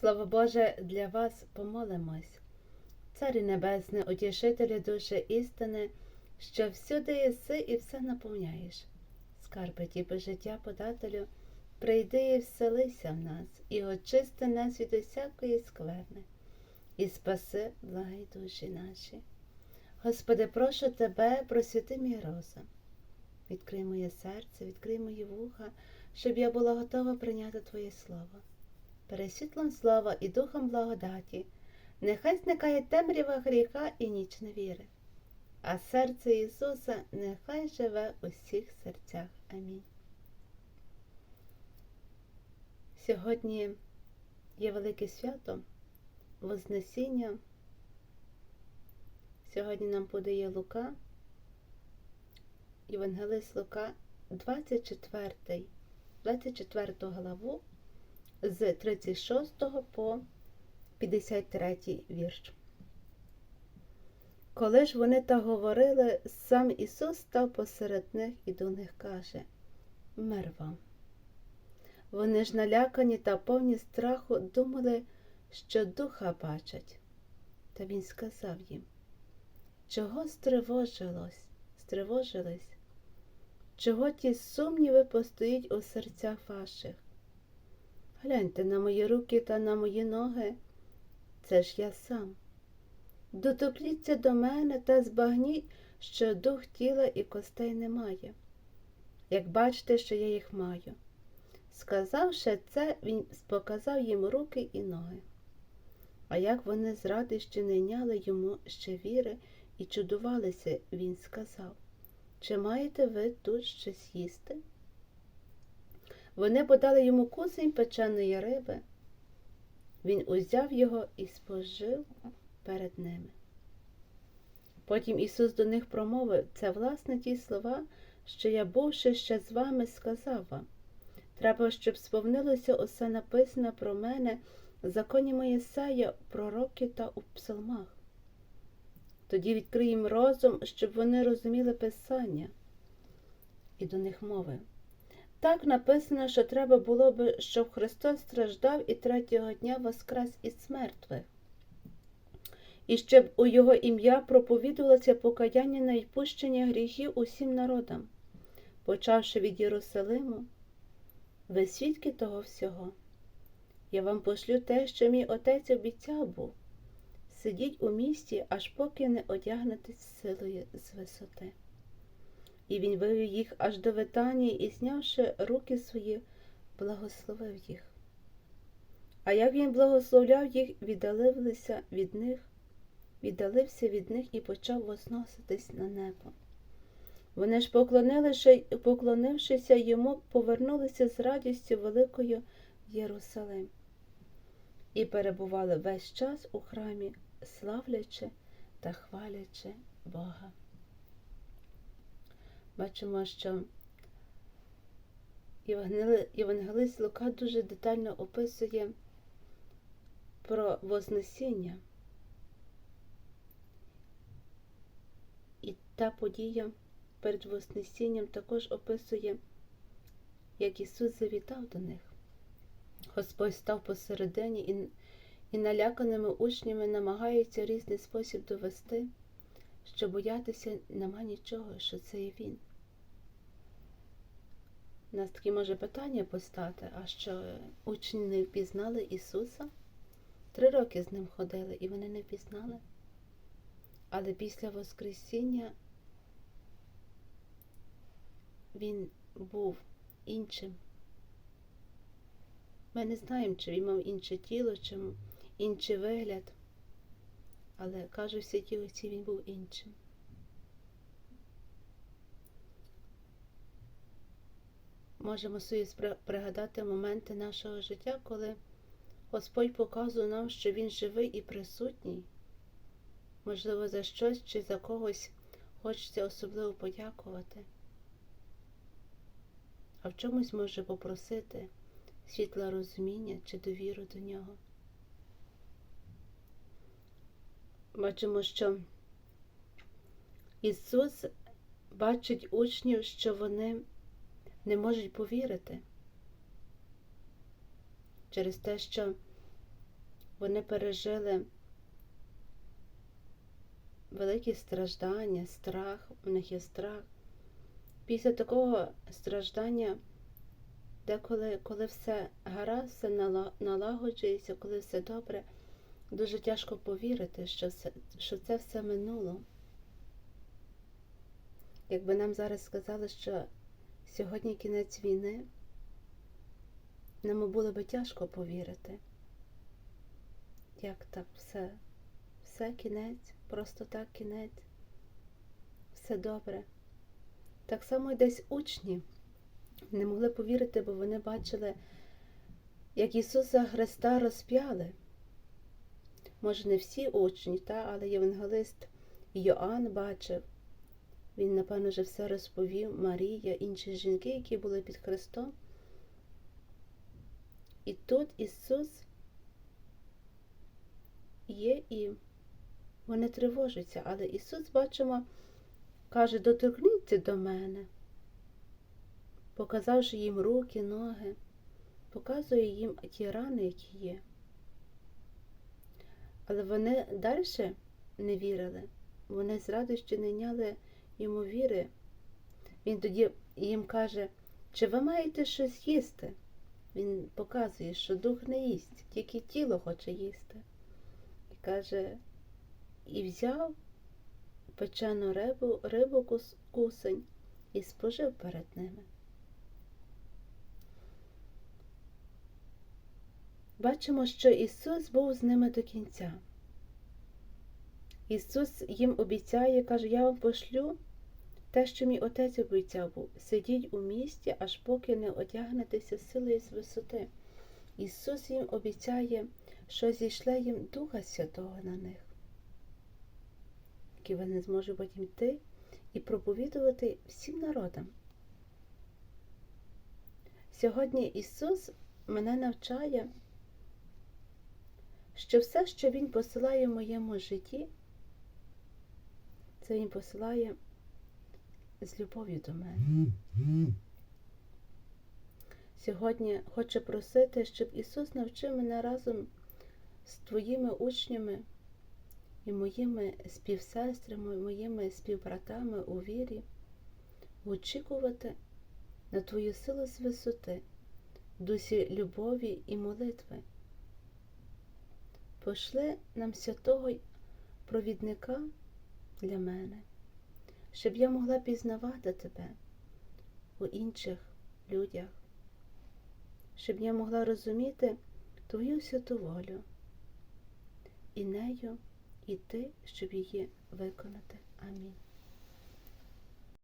Слово Боже, для вас помолимось. Царі Небесне, утішителю душі істини, що всюди єси і все наповняєш. Скарби тіпи життя подателю, прийди і вселися в нас, і очисти нас від усякої скверни, і спаси благі душі наші. Господи, прошу Тебе, просвіти мій розум. Відкрий моє серце, відкрий мої вуха, щоб я була готова прийняти Твоє Слово. Пересвітлом слова і духом благодаті, нехай зникає темрява гріха і ніч невіри, а серце Ісуса нехай живе у всіх серцях. Амінь. Сьогодні є велике свято, Вознесіння. Сьогодні нам подає Лука, Євангелист Лука, 24, 24 главу з 36 по 53 вірш. Коли ж вони так говорили, сам Ісус став посеред них і до них каже Мир вам. Вони ж налякані та повні страху думали, що духа бачать. Та він сказав їм, чого стривожилось, стривожились? Чого ті сумніви постоїть у серцях ваших? Гляньте на мої руки та на мої ноги, це ж я сам. Дотопліться до мене та збагніть, що дух тіла і костей немає, як бачите, що я їх маю. Сказавши це, він показав їм руки і ноги. А як вони з радощі не йняли йому ще віри і чудувалися, він сказав Чи маєте ви тут щось їсти? Вони подали йому кусень печеної риби. Він узяв його і спожив перед ними. Потім Ісус до них промовив це, власне, ті слова, що я, бувши ще з вами, сказав вам. Треба, щоб сповнилося усе написане про мене в законі Моїсея, пророки та у псалмах. Тоді відкрий їм розум, щоб вони розуміли Писання. І до них мовив. Так написано, що треба було би, щоб Христос страждав і третього дня воскрес із мертвих, і щоб у Його ім'я проповідувалося покаяння на відпущення гріхів усім народам, почавши від Єрусалиму. Ви свідки того всього. Я вам пошлю те, що мій отець обіцяв був. Сидіть у місті, аж поки не одягнетесь силою з висоти. І він вивів їх аж до Витанії і, знявши руки свої, благословив їх. А як він благословляв їх, віддалився від них, віддалився від них і почав возноситись на небо. Вони ж, поклонившися йому, повернулися з радістю великою в Єрусалим і перебували весь час у храмі, славлячи та хвалячи Бога. Бачимо, що Євангелист Лука дуже детально описує про Вознесіння. І та подія перед Вознесінням також описує, як Ісус завітав до них. Господь став посередині і, і наляканими учнями намагається різний спосіб довести, що боятися нема нічого, що це є Він. У нас таке може питання постати, а що учні не впізнали Ісуса? Три роки з ним ходили і вони не впізнали. Але після Воскресіння він був іншим. Ми не знаємо, чи він мав інше тіло, чи інший вигляд, але кажуть всі ті отці, він був іншим. Можемо собі пригадати моменти нашого життя, коли Господь показує нам, що Він живий і присутній. Можливо, за щось чи за когось хочеться особливо подякувати. А в чомусь може попросити світла розуміння чи довіру до нього. Бачимо, що Ісус бачить учнів, що вони не можуть повірити через те, що вони пережили великі страждання, страх, у них є страх. Після такого страждання, деколи, коли все гаразд, все налагоджується, коли все добре, дуже тяжко повірити, що це, що це все минуло. Якби нам зараз сказали, що сьогодні кінець війни, нам було би тяжко повірити. Як так все? Все кінець, просто так кінець, все добре. Так само й десь учні не могли повірити, бо вони бачили, як Ісуса Христа розп'яли. Може, не всі учні, та, але євангелист Йоанн бачив. Він, напевно, вже все розповів Марія, інші жінки, які були під Христом. І тут Ісус є і вони тривожаться, але Ісус, бачимо, каже, доторкніться до мене, показавши їм руки, ноги, показує їм ті рани, які є. Але вони далі не вірили, вони з радістю не йняли йому віри. Він тоді їм каже, чи ви маєте щось їсти? Він показує, що дух не їсть, тільки тіло хоче їсти. І каже, і взяв печену рибу, рибу кус- кусень і спожив перед ними. Бачимо, що Ісус був з ними до кінця. Ісус їм обіцяє, каже, я вам пошлю те, що мій отець обіцяв був, сидіть у місті, аж поки не одягнетеся силою з висоти. Ісус їм обіцяє, що зійшле їм Духа Святого на них, які вони зможуть потім йти і проповідувати всім народам. Сьогодні Ісус мене навчає, що все, що Він посилає в моєму житті, це Він посилає з любов'ю до мене. Сьогодні хочу просити, щоб Ісус навчив мене разом з твоїми учнями і моїми співсестрами, моїми співбратами у вірі, очікувати на Твою силу з висоти, дусі любові і молитви. Пошли нам святого провідника для мене, щоб я могла пізнавати тебе у інших людях, щоб я могла розуміти Твою святу волю і нею іти, щоб її виконати. Амінь.